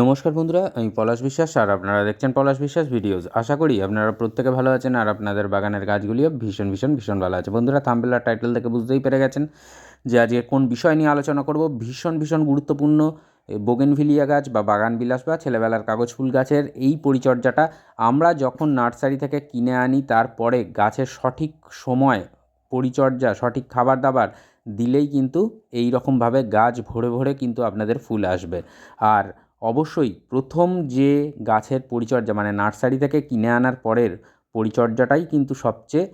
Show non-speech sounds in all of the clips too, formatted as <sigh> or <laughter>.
নমস্কার বন্ধুরা, আমি পলাশ বিশ্বাস আর আপনারা দেখছেন পলাশ বিশ্বাস ভিডিওস। আশা করি আপনারা প্রত্যেকে ভালো আছেন আর আপনাদের বাগানের গাছগুলিও ভীষণ ভীষণ ভীষণ ভালো আছে। বন্ধুরা, থাম্বেলার টাইটেল থেকে বুঝতেই পেরে গেছেন যে আজকে কোন বিষয় নিয়ে আলোচনা করব। ভীষণ ভীষণ গুরুত্বপূর্ণ বোগেনভিলিয়া গাছ বা বাগান বিলাস বা ছেলেবেলার কাগজ ফুল গাছের এই পরিচর্যাটা আমরা যখন নার্সারি থেকে কিনে আনি, তারপরে গাছের সঠিক সময়, পরিচর্যা, সঠিক খাবার দাবার দিলেই কিন্তু এই রকমভাবে গাছ ভরে ভরে কিন্তু আপনাদের ফুল আসবে। আর অবশ্যই প্রথম যে গাছের পরিচর্যা মানে নার্সারি থেকে কিনে আনার পরের পরিচর্যাটাই কিন্তু সবচেয়ে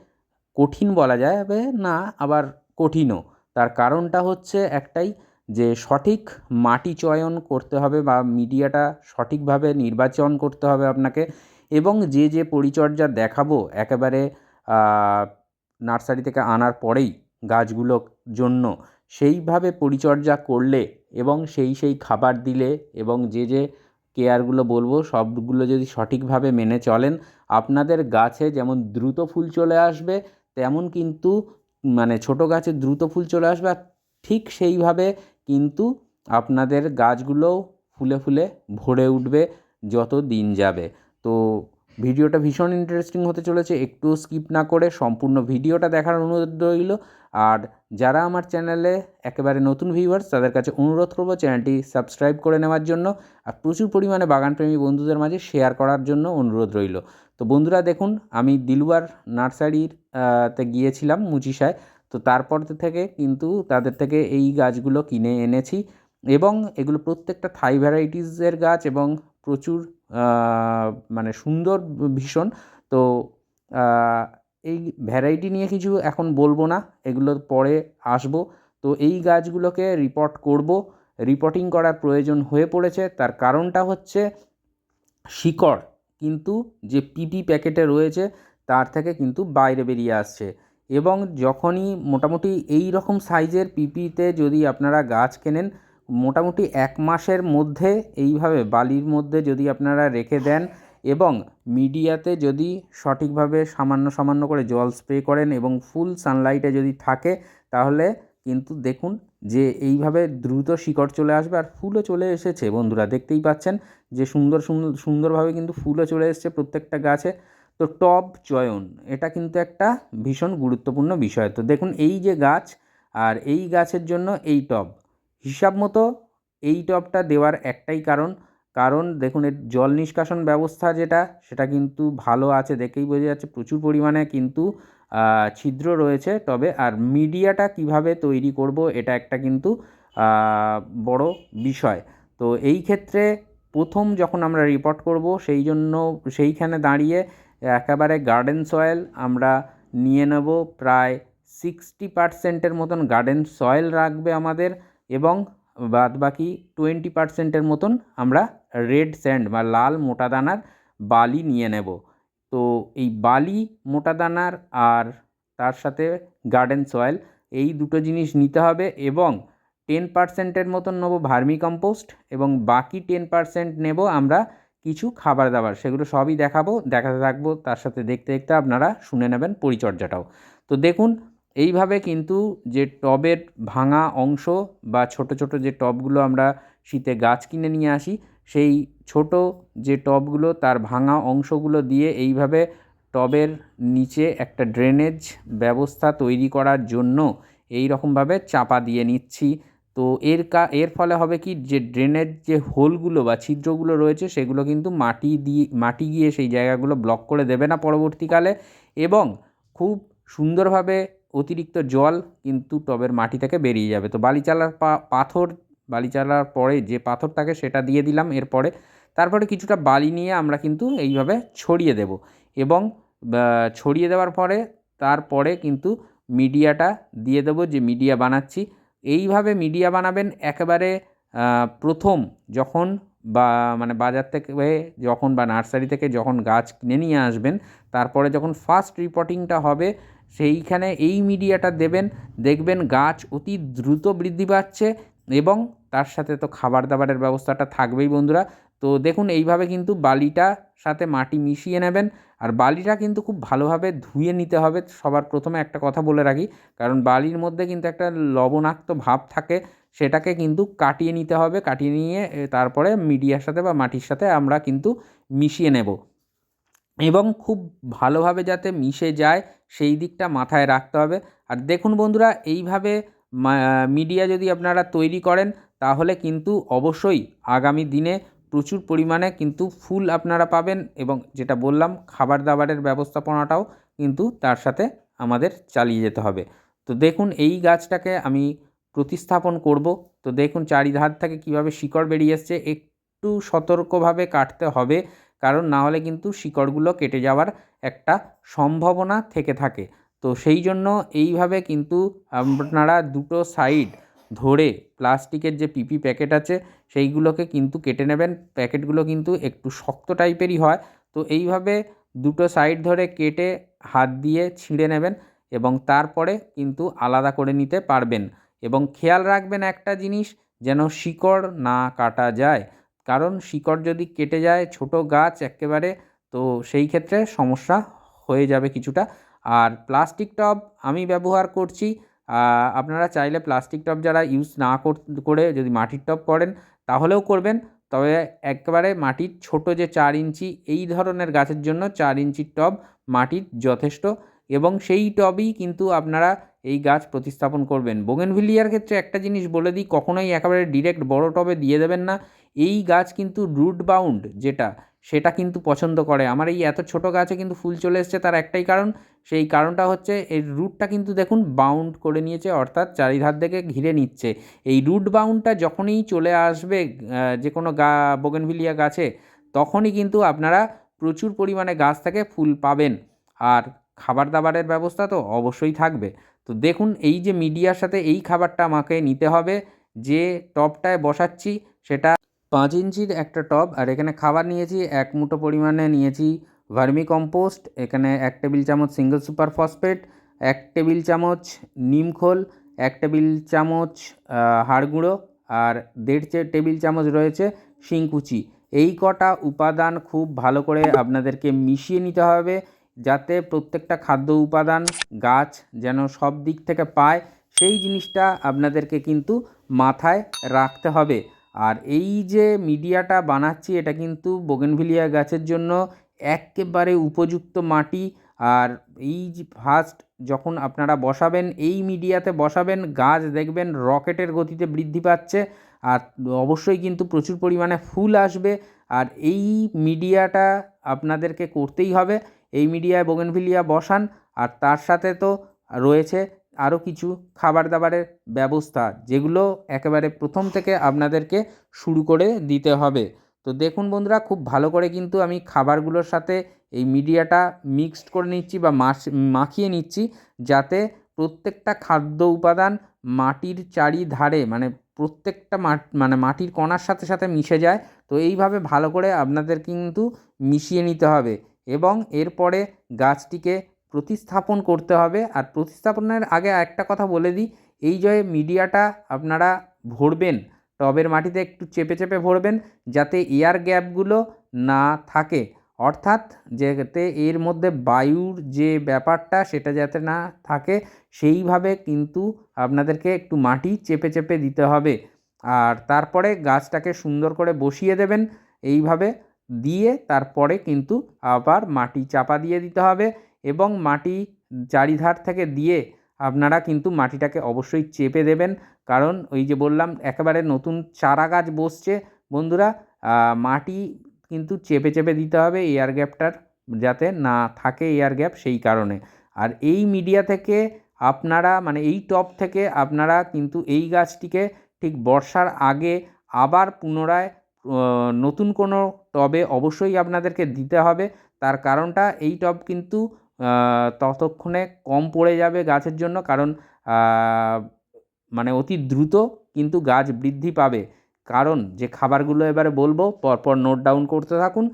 কঠিন বলা যাবে না, আবার কঠিনও। তার কারণটা হচ্ছে একটাই যে সঠিক মাটি চয়ন করতে হবে বা মিডিয়াটা সঠিকভাবে নির্বাচন করতে হবে আপনাকে এবং যে যে পরিচর্যা দেখাবো একেবারে নার্সারি থেকে আনার পরেই গাছগুলোর জন্য, সেইভাবে পরিচর্যা করলে এবং সেই সেই খাবার দিলে এবং যে যে কেয়ারগুলো বলব, সবগুলো যদি সঠিকভাবে মেনে চলেন, আপনাদের গাছে যেমন দ্রুত ফুল চলে আসবে, তেমন কিন্তু মানে ছোটো গাছে দ্রুত ফুল চলে আসবে আর ঠিক সেইভাবে কিন্তু আপনাদের গাছগুলোও ফুলে ফুলে ভরে উঠবে যত দিন যাবে। তো ভিডিওটা ভীষণ ইন্টারেস্টিং হতে চলেছে, একটু স্কিপ না করে সম্পূর্ণ ভিডিওটা দেখার অনুরোধ রইল। আর যারা আমার চ্যানেলে একেবারে নতুন ভিউয়ার্স তাদের কাছে অনুরোধ করব চ্যানেলটি সাবস্ক্রাইব করে নেওয়ার জন্য আর প্রচুর পরিমাণে বাগানপ্রেমী বন্ধুদের মাঝে শেয়ার করার জন্য অনুরোধ রইল। তো বন্ধুরা, দেখুন, আমি দিলুয়ার নার্সারির তে গিয়েছিলাম মুচিসায়। তো তারপর থেকে কিন্তু তাদের থেকে এই গাছগুলো কিনে এনেছি এবং এগুলো প্রত্যেকটা থাই ভ্যারাইটিসের গাছ এবং প্রচুর মানে সুন্দর ভীষণ। তো এই ভ্যারাইটি নিয়ে কিছু এখন বলব না, এগুলো পরে আসব। তো এই গাছগুলোকে রিপোর্ট করব। রিপোর্টিং করার প্রয়োজন হয়ে পড়েছে, তার কারণটা হচ্ছে শিকড় কিন্তু যে পিপি প্যাকেটে রয়েছে, তার থেকে কিন্তু বাইরে বেরিয়ে আসছে। এবং যখনই মোটামুটি এই রকম সাইজের পিপিতে যদি আপনারা গাছ কেনেন, মোটামুটি এক মাসের মধ্যে, এইভাবে বালির মধ্যে যদি আপনারা রেখে দেন এবং মিডিয়াতে যদি সঠিকভাবে সামান্য সামান্য করে জল স্প্রে করেন এবং ফুল সানলাইটে যদি থাকে, তাহলে কিন্তু দেখুন যে এইভাবে দ্রুত শিকড় চলে আসবে আর ফুলও চলে এসেছে। বন্ধুরা, দেখতেই পাচ্ছেন যে সুন্দর সুন্দর সুন্দরভাবে কিন্তু ফুলও চলে এসছে প্রত্যেকটা গাছে। তো টব চয়ন, এটা কিন্তু একটা ভীষণ গুরুত্বপূর্ণ বিষয়। তো দেখুন এই যে গাছ আর এই গাছের জন্য এই টব, হিসাব মতো এই টবটা দেওয়ার একটাই কারণ কারণ দেখুন, এর জল নিষ্কাশন ব্যবস্থা যেটা, সেটা কিন্তু ভালো আছে দেখেই বোঝা যাচ্ছে, প্রচুর পরিমাণে কিন্তু ছিদ্র রয়েছে। তবে আর মিডিয়াটা কীভাবে তৈরি করব, এটা একটা কিন্তু বড় বিষয়। তো এই ক্ষেত্রে প্রথম যখন আমরা রিপোর্ট করব, সেই জন্য, সেইখানে দাঁড়িয়ে একেবারে গার্ডেন সয়েল আমরা নিয়ে নেব। প্রায় সিক্সটি পারসেন্টের মতন গার্ডেন সয়েল রাখবে আমাদের এবং বাদ বাকি টোয়েন্টি পারসেন্টের মতন আমরা রেড স্যান্ড বা লাল মোটা দানার বালি নিয়ে নেব। তো এই বালি, মোটা দানার আর তার সাথে গার্ডেন সয়েল এই দুটো জিনিস নিতে হবে এবং টেন পারসেন্টের মতন নেব ভার্মি কম্পোস্ট এবং বাকি টেন পারসেন্ট নেব আমরা কিছু খাবার দাবার। সেগুলো সবই দেখাবো, দেখাতে থাকব, তার সাথে দেখতে দেখতে আপনারা শুনে নেবেন পরিচর্যাটাও। তো দেখুন, এইভাবে কিন্তু যে টবের ভাঙা অংশ বা ছোট ছোট যে টবগুলো আমরা শীতে গাছ কিনে নিয়ে আসি সেই ছোট যে টবগুলো, তার ভাঙা অংশগুলো দিয়ে এইভাবে টবের নিচে একটা ড্রেনেজ ব্যবস্থা তৈরি করার জন্য এই রকমভাবে চাপা দিয়ে নিচ্ছি। তো এর কা, এর ফলে হবে কি, যে ড্রেনের যে হোলগুলো বা ছিদ্রগুলো রয়েছে, সেগুলো কিন্তু মাটি দিয়ে, মাটি গিয়ে সেই জায়গাগুলো ব্লক করে দেবে না পরবর্তীকালে এবং খুব সুন্দরভাবে অতিরিক্ত জল কিন্তু টবের মাটি থেকে বেরিয়ে যাবে। তো বালিচালার পাথর বালি চালার পরে যে পাথর থাকে সেটা দিয়ে দিলাম, এরপরে তারপরে কিছুটা বালি নিয়ে আমরা কিন্তু এইভাবে ছড়িয়ে দেব এবং ছড়িয়ে দেওয়ার পরে তারপরে কিন্তু মিডিয়াটা দিয়ে দেবো যে মিডিয়া বানাচ্ছি। এইভাবে মিডিয়া বানাবেন একেবারে প্রথম যখন বা মানে বাজার থেকে যখন বা নার্সারি থেকে যখন গাছ কিনে নিয়ে আসবেন, তারপরে যখন ফার্স্ট রিপোর্টিংটা হবে, সেইখানে এই মিডিয়াটা দেবেন। দেখবেন গাছ অতি দ্রুত বৃদ্ধি পাচ্ছে এবং তার সাথে তো খাবার দাবারের ব্যবস্থাটা থাকবেই বন্ধুরা। তো দেখুন, এইভাবে কিন্তু বালিটা সাথে মাটি মিশিয়ে নেবেন। আর বালিটা কিন্তু খুব ভালোভাবে ধুয়ে নিতে হবে। সবার প্রথমে একটা কথা বলে রাখি, কারণ বালির মধ্যে কিন্তু একটা লবণাক্ত ভাব থাকে, সেটাকে কিন্তু কাটিয়ে নিতে হবে। কাটিয়ে নিয়ে তারপরে মিডিয়ার সাথে বা মাটির সাথে আমরা কিন্তু মিশিয়ে নেব। এবং খুব ভালোভাবে যাতে মিশে যায়, সেই দিকটা মাথায় রাখতে হবে। আর দেখুন বন্ধুরা, এইভাবে মিডিয়া যদি আপনারা তৈরি করেন তাহলে কিন্তু অবশ্যই আগামী দিনে প্রচুর পরিমাণে কিন্তু ফুল আপনারা পাবেন এবং যেটা বললাম খাবার দাবারের ব্যবস্থাপনাটাও কিন্তু তার সাথে আমাদের চালিয়ে যেতে হবে। তো দেখুন, এই গাছটাকে আমি প্রতিস্থাপন করব। তো দেখুন, চারিধার থেকে কীভাবে শিকড় বেরিয়ে এসছে, একটু সতর্কভাবে কাটতে হবে, কারণ না হলে কিন্তু শিকড়গুলো কেটে যাওয়ার একটা সম্ভাবনা থেকে থাকে। তো সেই জন্য এইভাবে কিন্তু আপনারা দুটো সাইড ধরে প্লাস্টিকের যে পিপি প্যাকেট আছে, সেইগুলোকে কিন্তু কেটে নেবেন। প্যাকেটগুলো কিন্তু একটু শক্ত টাইপেরই হয়। তো এইভাবে দুটো সাইড ধরে কেটে হাত দিয়ে ছিঁড়ে নেবেন এবং তারপরে কিন্তু আলাদা করে নিতে পারবেন। এবং খেয়াল রাখবেন একটা জিনিস, যেন শিকড় না কাটা যায়। কারণ শিকড় যদি কেটে যায়, ছোট গাছ একেবারে, তো সেই ক্ষেত্রে সমস্যা হয়ে যাবে কিছুটা। আর প্লাস্টিক টব আমি ব্যবহার করছি আপনারা চাইলে প্লাস্টিক টব যারা ইউজ না করে যদি মাটির টব করেন, তাহলেও করবেন। তবে একবারে মাটির ছোট যে চার ইঞ্চি, এই ধরনের গাছের জন্য চার ইঞ্চির টব মাটির যথেষ্ট এবং সেই টবেই কিন্তু আপনারা এই গাছ প্রতিস্থাপন করবেন। বোগেনভিলিয়ার ক্ষেত্রে একটা জিনিস বলে দিই, কখনোই একেবারে ডিরেক্ট বড় টবে দিয়ে দেবেন না। এই গাছ কিন্তু রুট বাউন্ড যেটা সেটা কিন্তু পছন্দ করে। আমার এই এত ছোট গাছে কিন্তু ফুল চলে এসছে তার একটাই কারণ, সেই কারণটা হচ্ছে এর রুটটা কিন্তু দেখুন বাউন্ড করে নিয়েছে, অর্থাৎ চারিধার থেকে ঘিরে নিচ্ছে। এই রুট বাউন্ডটা যখনই চলে আসবে যে কোনো গা বোগেনভিলিয়া গাছে, তখনই কিন্তু আপনারা প্রচুর পরিমাণে গাছ থেকে ফুল পাবেন। আর খাবার দাবারের ব্যবস্থা তো অবশ্যই থাকবে। তো দেখুন এই যে মিডিয়ার সাথে এই খাবারটা আমাকে নিতে হবে, যে টবটায় বসাচ্ছি সেটা পাঁচ ইঞ্চির একটা টব, আর এখানে খাবার নিয়েছি, এক মুঠো পরিমাণে নিয়েছি ভার্মি কম্পোস্ট, এখানে এক টেবিল চামচ সিঙ্গেল সুপার ফসফেট, এক টেবিল চামচ নিমখোল এক টেবিল চামচ হাড় গুঁড়ো, আর দেড় টেবিল চামচ রয়েছে শিংকুচি। এই কটা উপাদান খুব ভালো করে আপনাদেরকে মিশিয়ে নিতে হবে যাতে প্রত্যেকটা খাদ্য উপাদান, গাছ যেন সব দিক থেকে পায়, সেই জিনিসটা আপনাদেরকে কিন্তু মাথায় রাখতে হবে। আর এই যে মিডিয়াটা বানাচ্ছি, এটা কিন্তু বোগেনভিলিয়া গাছের জন্য একেবারে উপযুক্ত মাটি। আর এই ফার্স্ট যখন আপনারা বসাবেন, এই মিডিয়াতে বসাবেন, গাছ দেখবেন রকেটের গতিতে বৃদ্ধি পাচ্ছে। আর অবশ্যই কিন্তু প্রচুর পরিমাণে ফুল আসবে। আর এই মিডিয়াটা আপনাদেরকে করতেই হবে। এই মিডিয়ায় বোগেনভিলিয়া বসান। আর তার সাথে তো রয়েছে আরও কিছু খাবার দাবারের ব্যবস্থা, যেগুলো একেবারে প্রথম থেকে আপনাদেরকে শুরু করে দিতে হবে। তো দেখুন বন্ধুরা, খুব ভালো করে কিন্তু আমি খাবারগুলোর সাথে এই মিডিয়াটা মিক্সড করে নিচ্ছি বা মাখিয়ে নিচ্ছি, যাতে প্রত্যেকটা খাদ্য উপাদান মাটির চারিধারে মানে প্রত্যেকটা মানে মাটির কণার সাথে সাথে মিশে যায়। তো এইভাবে ভালো করে আপনাদের কিন্তু মিশিয়ে নিতে হবে। এবং এরপরে গাছটিকে প্রতিস্থাপন করতে হবে। আর প্রতিস্থাপনের আগে একটা কথা বলে দিই। এই যে মিডিয়াটা আপনারা ভরবেন, টবের মাটিতে একটু চেপে চেপে ভরবেন, যাতে এয়ার গ্যাপগুলো না থাকে। অর্থাৎ যাতে এর মধ্যে বায়ুর যে ব্যাপারটা সেটা যাতে না থাকে, সেইভাবে কিন্তু আপনাদেরকে একটু মাটি চেপে চেপে দিতে হবে। আর তারপরে গাছটাকে সুন্দর করে বসিয়ে দেবেন। এইভাবে দিয়ে তারপরে কিন্তু আবার মাটি চাপা দিয়ে দিতে হবে। এবং মাটি চারিধার থেকে দিয়ে আপনারা কিন্তু মাটিটাকে অবশ্যই চেপে দেবেন। কারণ ওই যে বললাম, একেবারে নতুন চারা গাছ বসছে। বন্ধুরা মাটি কিন্তু চেপে চেপে দিতে হবে এয়ার গ্যাপটার যাতে না থাকে এয়ার গ্যাপ সেই কারণে। আর এই মিডিয়া থেকে আপনারা মানে এই টপ থেকে আপনারা কিন্তু এই গাছটিকে ঠিক বর্ষার আগে আবার পুনরায় নতুন কোনো টবে অবশ্যই আপনাদেরকে দিতে হবে। তার কারণটা এই টব কিন্তু ততক্ষণে কম পড়ে যাবে গাছের জন্য কারণ মানে অতি দ্রুত কিন্তু গাছ বৃদ্ধি পাবে। কারণ যে খাবারগুলো এবারে বলব, পরপর নোট ডাউন করতে থাকুন।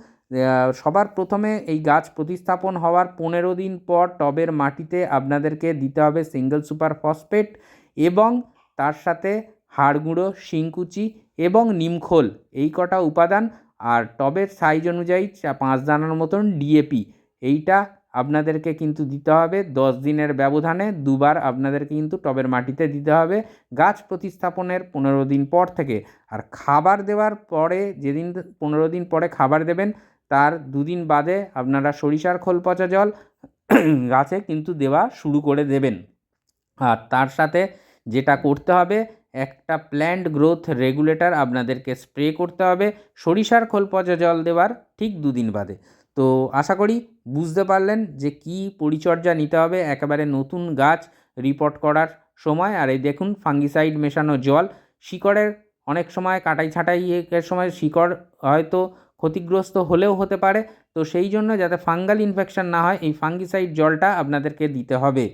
সবার প্রথমে এই গাছ প্রতিস্থাপন হওয়ার পনেরো দিন পর টবের মাটিতে আপনাদেরকে দিতে হবে সিঙ্গেল সুপার ফসফেট এবং তার সাথে হাড় গুঁড়ো শিংকুচি এবং নিমখোল এই কটা উপাদান আর টবের সাইজ অনুযায়ী পাঁচ দানার মতন ডিএপি এইটা আপনাদেরকে কিন্তু দিতে হবে দশ দিনের ব্যবধানে, দুবার আপনাদেরকে কিন্তু টবের মাটিতে দিতে হবে গাছ প্রতিস্থাপনের পনেরো দিন পর থেকে। আর খাবার দেওয়ার পরে, যেদিন পনেরো দিন পরে খাবার দেবেন, তার দুদিন বাদে আপনারা সরিষার খোল পচা জল <clears throat> গাছে কিন্তু দেওয়া শুরু করে দেবেন। আর তার সাথে যেটা করতে হবে, একটা প্ল্যান্ট গ্রোথ রেগুলেটর আপনাদেরকে স্প্রে করতে হবে। সরিষার খোল পচা জল দেওয়ার ঠিক দুদিন বাদে। তো আশা করি বুঝতে পারলেন যে কি পরিচর্যা নিতে হবে একেবারে নতুন গাছ রিপোর্ট করার সময়। আর এই দেখুন ফাঙ্গিসাইড মেশানো জল। শিকড়ের অনেক সময় কাটাই ছাঁটাই এর সময় শিকড় হয়তো ক্ষতিগ্রস্ত হলেও হতে পারে। তো সেই জন্য যাতে ফাঙ্গাল ইনফেকশন না হয়, এই ফাঙ্গিসাইড জলটা আপনাদেরকে দিতে হবে।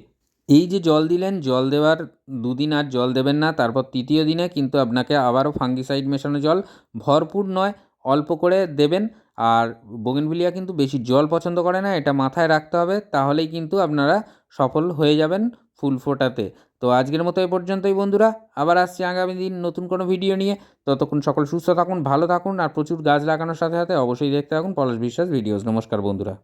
এই যে জল দিলেন, জল দেওয়ার দুদিন আর জল দেবেন না, তারপর তৃতীয় দিনে কিন্তু আপনাকে আবারও ফাঙ্গিসাইড মেশানো জল ভরপুর নয়, অল্প করে দেবেন। আর বোগেনভিলিয়া কিন্তু বেশি জল পছন্দ করে না, এটা মাথায় রাখতে হবে, তাহলেই কিন্তু আপনারা সফল হয়ে যাবেন ফুল ফোটাতে। তো আজকের মতো এ পর্যন্তই বন্ধুরা, আবার আসছি আগামী দিন নতুন কোনো ভিডিও নিয়ে। ততক্ষণ সকল সুস্থ থাকুন, ভালো থাকুন, আর প্রচুর গাছ লাগানোর সাথে সাথে অবশ্যই দেখতে থাকুন পলাশ বিশ্বাস ভিডিওস। নমস্কার বন্ধুরা।